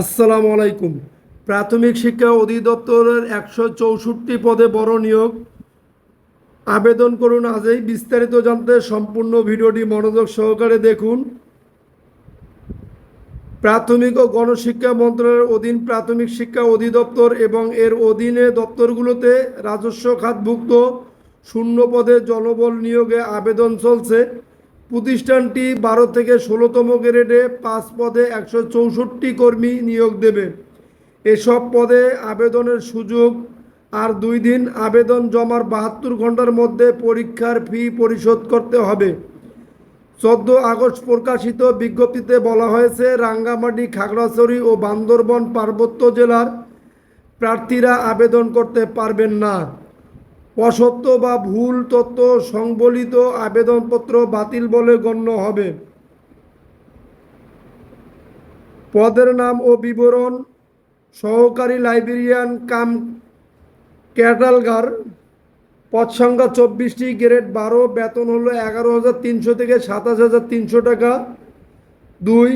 আসসালামু আলাইকুম। প্রাথমিক শিক্ষা অধিদপ্তরের একশো চৌষট্টি পদে বড় নিয়োগ। আবেদন করুন আজই। বিস্তারিত জানতে সম্পূর্ণ ভিডিওটি মনোযোগ সহকারে দেখুন। প্রাথমিক ও গণশিক্ষা মন্ত্রণালয়ের অধীন প্রাথমিক শিক্ষা অধিদপ্তর এবং এর অধীনে দপ্তরগুলোতে রাজস্ব খাতভুক্ত শূন্য পদে জনবল নিয়োগে আবেদন চলছে। প্রতিষ্ঠানটি বারো থেকে ষোলোতম গ্রেডে পাঁচ পদে একশো চৌষট্টি কর্মী নিয়োগ দেবে। এসব পদে আবেদনের সুযোগ আর দুই দিন আবেদন জমার বাহাত্তর ঘণ্টার মধ্যে পরীক্ষার ফি পরিশোধ করতে হবে। চোদ্দ আগস্ট প্রকাশিত বিজ্ঞপ্তিতে বলা হয়েছে, রাঙ্গামাটি, খাগড়াছড়ি ও বান্দরবন পার্বত্য জেলার প্রার্থীরা আবেদন করতে পারবেন না। অসত্য বা ভুল তথ্য সংবলিত আবেদনপত্র বাতিল বলে গণ্য হবে। পদের নাম ও বিবরণ, সহকারী লাইব্রেরিয়ান কাম ক্যাটালগার, পদ সংখ্যা চব্বিশটি, গ্রেড বারো, বেতন হলো এগারো হাজার তিনশো থেকে সাতাশ হাজার তিনশো টাকা। দুই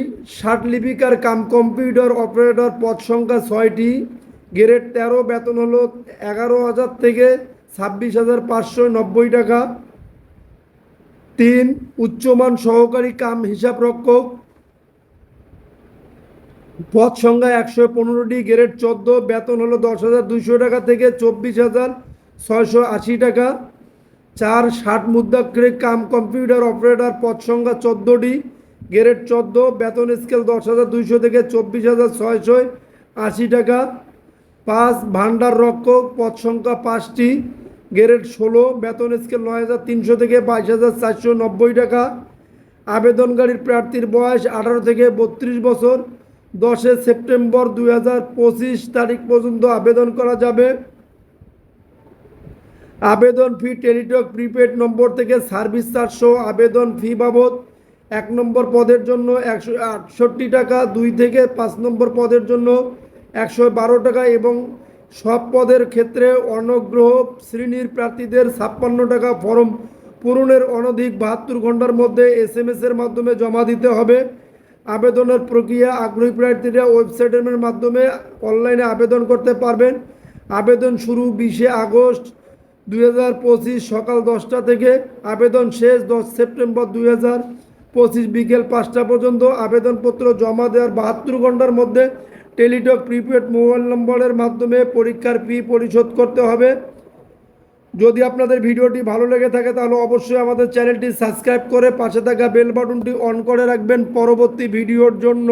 লিপিকার কাম কম্পিউটার অপারেটর, পদ সংখ্যা ছয়টি, গ্রেড তেরো, বেতন হলো এগারো হাজার থেকে ছাব্বিশ হাজার পাঁচশো নব্বই টাকা। তিন, উচ্চমান সহকারী কাম হিসাব রক্ষক। পদ সংখ্যা একশো পনেরোটি, গ্রেড চোদ্দ, বেতন হলো দশ হাজার দুশো টাকা থেকে চব্বিশ হাজার ছয়শো আশি টাকা। চার, ষাট মুদ্রাক্ষরে কাম কম্পিউটার অপারেটর, পদ সংখ্যা চোদ্দোটি, গ্রেড চোদ্দ, বেতন স্কেল দশ হাজার দুইশো থেকে চব্বিশ হাজার ছয়শো আশি টাকা। পাঁচ ভান্ডার রক্ষক পদ সংখ্যা পাঁচটি, গ্রেড ষোলো, বেতন স্কেল নয় হাজার তিনশো থেকে বাইশ হাজার চারশো নব্বই টাকা। আবেদনকারীর প্রার্থীর বয়স আঠারো থেকে বত্রিশ বছর। দশে সেপ্টেম্বর দুই হাজার পঁচিশ তারিখ পর্যন্ত আবেদন করা যাবে। আবেদন ফি টেলিটক প্রিপেড নম্বর থেকে সার্ভিস চারশো আবেদন ফি বাবদ এক নম্বর পদের জন্য একশো আটষট্টি টাকা, দুই থেকে পাঁচ নম্বর পদের জন্য একশো বারো টাকা এবং সব পদের ক্ষেত্রে অনগ্রহ শ্রেণির প্রার্থীদের ছাপ্পান্ন টাকা ফর্ম পূরণের অনধিক বাহাত্তর ঘণ্টার মধ্যে এস এম এর মাধ্যমে জমা দিতে হবে। আবেদনের প্রক্রিয়া আগ্রহী প্রার্থীরা ওয়েবসাইটের মাধ্যমে অনলাইনে আবেদন করতে পারবেন। আবেদন শুরু বিশে আগস্ট দুই হাজার পঁচিশ সকাল দশটা থেকে। আবেদন শেষ দশ সেপ্টেম্বর দুই হাজার পঁচিশ বিকেল পাঁচটা পর্যন্ত। আবেদনপত্র জমা দেওয়ার বাহাত্তর ঘণ্টার মধ্যে টেলিটক প্রিপেড মোবাইল নম্বরের মাধ্যমে পরীক্ষার ফি পরিশোধ করতে হবে। যদি আপনাদের ভিডিওটি ভালো লেগে থাকে, তাহলে অবশ্যই আমাদের চ্যানেলটি সাবস্ক্রাইব করে পাশে থাকা বেল বাটনটি অন করে রাখবেন পরবর্তী ভিডিওর জন্য।